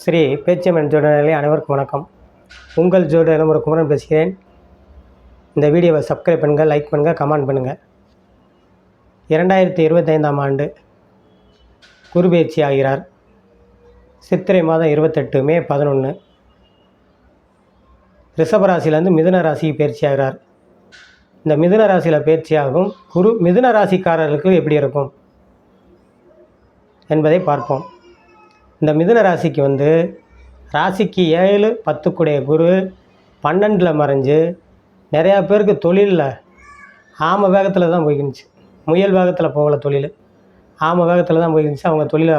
ஸ்ரீ பேச்சியம்மன் ஜோடநிலை அனைவருக்கும் வணக்கம். உங்கள் ஜோட ஒரு குமரன் பேசுகிறேன். இந்த வீடியோவை சப்ஸ்கிரைப் பண்ணுங்கள் லைக் பண்ணுங்கள் கமெண்ட் பண்ணுங்கள் இரண்டாயிரத்தி இருபத்தைந்தாம் ஆண்டு குரு பயிற்சி ஆகிறார். சித்திரை மாதம் இருபத்தெட்டு மே பதினொன்று ரிஷபராசிலேருந்து மிதுன ராசிக்கு பயிற்சி ஆகிறார். இந்த மிதுன ராசியில் பயிற்சியாகும் குரு மிதுன ராசிக்காரர்களுக்கு எப்படி இருக்கும் என்பதை பார்ப்போம். இந்த மிதுன ராசிக்கு வந்து ராசிக்கு ஏழு பத்துக்குடைய குரு பன்னெண்டில் மறைஞ்சு நிறையா பேருக்கு தொழிலில் ஆம வேகத்தில் தான் போய்க்கிருந்துச்சு முயல் வேகத்தில் போகல தொழில். ஆம வேகத்தில் தான் போய்க்கிருந்துச்சு அவங்க தொழிலை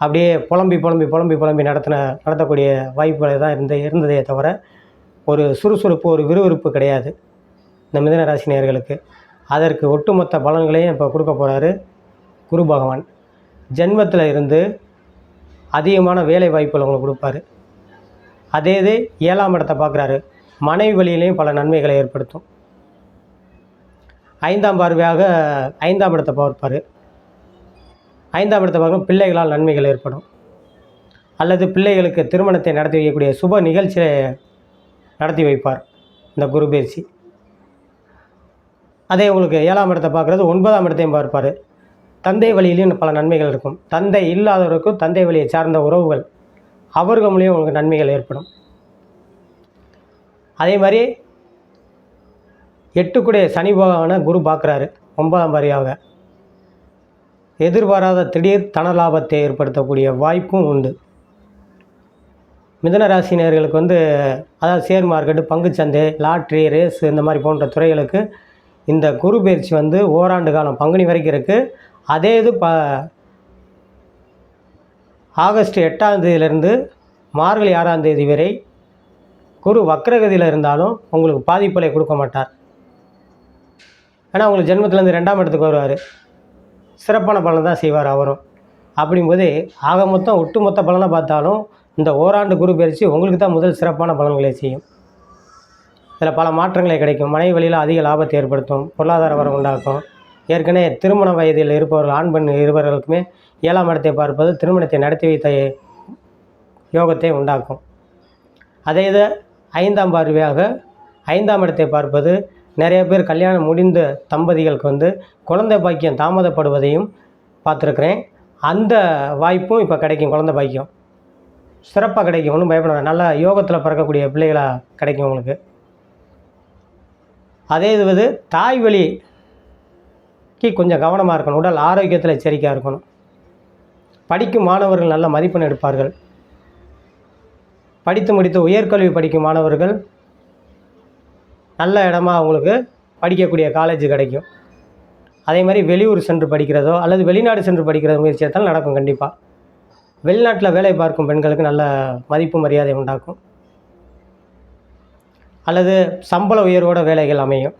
அப்படியே புலம்பி புலம்பி புலம்பி புலம்பி நடத்தின நடத்தக்கூடிய வாய்ப்புகள் தான் இருந்த இருந்ததே தவிர ஒரு சுறுசுறுப்பு ஒரு விறுவிறுப்பு கிடையாது இந்த மிதன ராசி நேர்களுக்கு. அதற்கு ஒட்டுமொத்த பலன்களையும் இப்போ கொடுக்க போகிறாரு குரு பகவான். ஜென்மத்தில் இருந்து அதிகமான வேலை வாய்ப்புகள் உங்களுக்கு கொடுப்பாரு. அதே இது ஏழாம் இடத்தை பார்க்குறாரு. மனைவி வழியிலையும் பல நன்மைகளை ஏற்படுத்தும். ஐந்தாம் பார்வையாக ஐந்தாம் இடத்தை பார்ப்பார். ஐந்தாம் இடத்தை பார்க்கும் பிள்ளைகளால் நன்மைகள் ஏற்படும். அல்லது பிள்ளைகளுக்கு திருமணத்தை நடத்தி வைக்கக்கூடிய சுப நிகழ்ச்சியை நடத்தி வைப்பார். இந்த குரு பயிற்சி அதே உங்களுக்கு ஏழாம் இடத்தை பார்க்குறது ஒன்பதாம் இடத்தையும் பார்ப்பார். தந்தை வழியிலையும் பல நன்மைகள் இருக்கும். தந்தை இல்லாதவருக்கும் தந்தை வழியை சார்ந்த உறவுகள் அவர்கள் மூலியம் உங்களுக்கு நன்மைகள் ஏற்படும். அதே மாதிரி எட்டுக்குடைய சனி பகவானை குரு பார்க்குறாரு ஒன்பதாம் வாரியாக எதிர்பாராத திடீர் தன லாபத்தை ஏற்படுத்தக்கூடிய வாய்ப்பும் உண்டு. மிதன ராசினியர்களுக்கு வந்து அதாவது ஷேர் மார்க்கெட்டு பங்குச்சந்தை லாட்ரி ரேஸ் இந்த மாதிரி போன்ற துறைகளுக்கு இந்த குரு பயிற்சி வந்து ஓராண்டு காலம் பங்குனி வரைக்கும் இருக்குது அதே இது ப ஆகஸ்ட் எட்டாம் தேதியிலிருந்து மார்கழி ஆறாம் தேதி வரை குரு வக்ரகதியில் இருந்தாலும் உங்களுக்கு பாதிப்புகளை கொடுக்க மாட்டார். ஏன்னா உங்களுக்கு ஜென்மத்திலேருந்து ரெண்டாம் இடத்துக்கு வருவார். சிறப்பான பலன் தான் செய்வார் அவரும். அப்படிங்கும்போது ஆக மொத்தம் ஒட்டுமொத்த பலனை பார்த்தாலும் இந்த ஓராண்டு குரு பயிற்சி உங்களுக்கு தான் முதல் சிறப்பான பலன்களை செய்யும். இதில் பல மாற்றங்களை கிடைக்கும். மனைவி வழியில் அதிக லாபத்தை ஏற்படுத்தும். பொருளாதார வரம் உண்டாக்கும். ஏற்கனவே திருமண வயதில் இருப்பவர்கள் ஆண் பெண் இருவர்களுக்குமே ஏழாம் இடத்தை பார்ப்பது திருமணத்தை நடத்தி வைத்த யோகத்தை உண்டாக்கும். அதே இது ஐந்தாம் பார்வையாக ஐந்தாம் இடத்தை பார்ப்பது நிறைய பேர் கல்யாணம் முடிந்த தம்பதிகளுக்கு வந்து குழந்தை பாக்கியம் தாமதப்படுவதையும் பார்த்துருக்குறேன். அந்த வாய்ப்பும் இப்போ கிடைக்கும் குழந்தை பாக்கியம். சிறப்பாக கிடைக்கும் ஒன்றும் பயப்பட நல்லா யோகத்தில் பிறக்கக்கூடிய பிள்ளைகளாக கிடைக்கும் உங்களுக்கு. அதே இது வந்து தாய் கி கொஞ்சம் கவனமாக இருக்கணும். உடல் ஆரோக்கியத்தில் எச்சரிக்கையாக இருக்கணும். படிக்கும் மாணவர்கள் நல்ல மதிப்பெண் எடுப்பார்கள். படித்து முடித்து உயர்கல்வி படிக்கும் மாணவர்கள் நல்ல இடமா அவங்களுக்கு படிக்கக்கூடிய காலேஜ் கிடைக்கும். அதே மாதிரி வெளியூர் சென்று படிக்கிறதோ அல்லது வெளிநாடு சென்று படிக்கிறதோ முயற்சி எடுத்தாலும் நடக்கும் கண்டிப்பாக வெளிநாட்டில் வேலை பார்க்கும் பெண்களுக்கு நல்ல மதிப்பு மரியாதை உண்டாக்கும். அல்லது சம்பள உயர்வோட வேலைகள் அமையும்.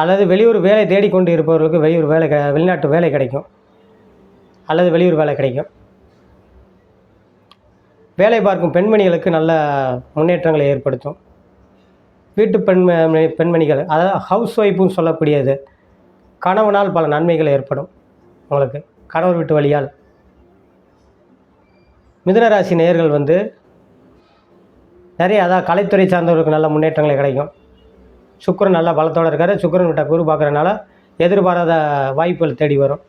அல்லது வெளியூர் வேலை தேடிக்கொண்டு இருப்பவர்களுக்கு வெளியூர் வேலை வெளிநாட்டு வேலை கிடைக்கும். அல்லது வெளியூர் வேலை கிடைக்கும். வேலை பார்க்கும் பெண்மணிகளுக்கு நல்ல முன்னேற்றங்களை ஏற்படுத்தும். வீட்டு பெண்ம பெண்மணிகள் அதாவது ஹவுஸ் ஒய்ஃபும் சொல்லக்கூடியது கணவனால் பல நன்மைகள் ஏற்படும் உங்களுக்கு. கணவர் வீட்டு வழியால். மிதுனராசி நேயர்கள் வந்து நிறைய அதாவது கலைத்துறை சார்ந்தவர்களுக்கு நல்ல முன்னேற்றங்கள் கிடைக்கும். சுக்கிரன் நல்லா பலத்தோடு இருக்காரு. சுக்கிரன் விட்ட குரு பார்க்குறனால எதிர்பாராத வாய்ப்புகள் தேடி வரும்.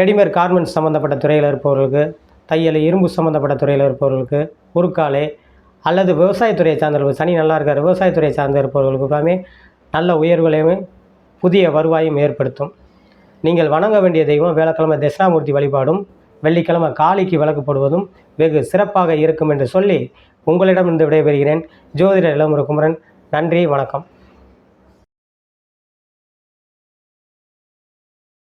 ரெடிமேட் கார்மெண்ட்ஸ் சம்மந்தப்பட்ட துறையில் இருப்பவர்களுக்கு தையல் இரும்பு சம்மந்தப்பட்ட துறையில் இருப்பவர்களுக்கு உருக்காலை அல்லது விவசாயத்துறையை சார்ந்தவர்கள் சனி நல்லா இருக்கார். விவசாயத்துறையை சார்ந்து இருப்பவர்களுக்கு எல்லாமே நல்ல உயர்வுகளையும் புதிய வருவாயும் ஏற்படுத்தும். நீங்கள் வணங்க வேண்டிய தெய்வம் வேலைக்கிழமை தட்சிணாமூர்த்தி வழிபாடும் வெள்ளிக்கிழமை காளிக்கு விளக்கு போடுவதும் வெகு சிறப்பாக இருக்கும் என்று சொல்லி உங்களிடம் இருந்து விடைபெறுகிறேன். ஜோதிடர் இளமுறை குமரன் நன்றி வணக்கம்.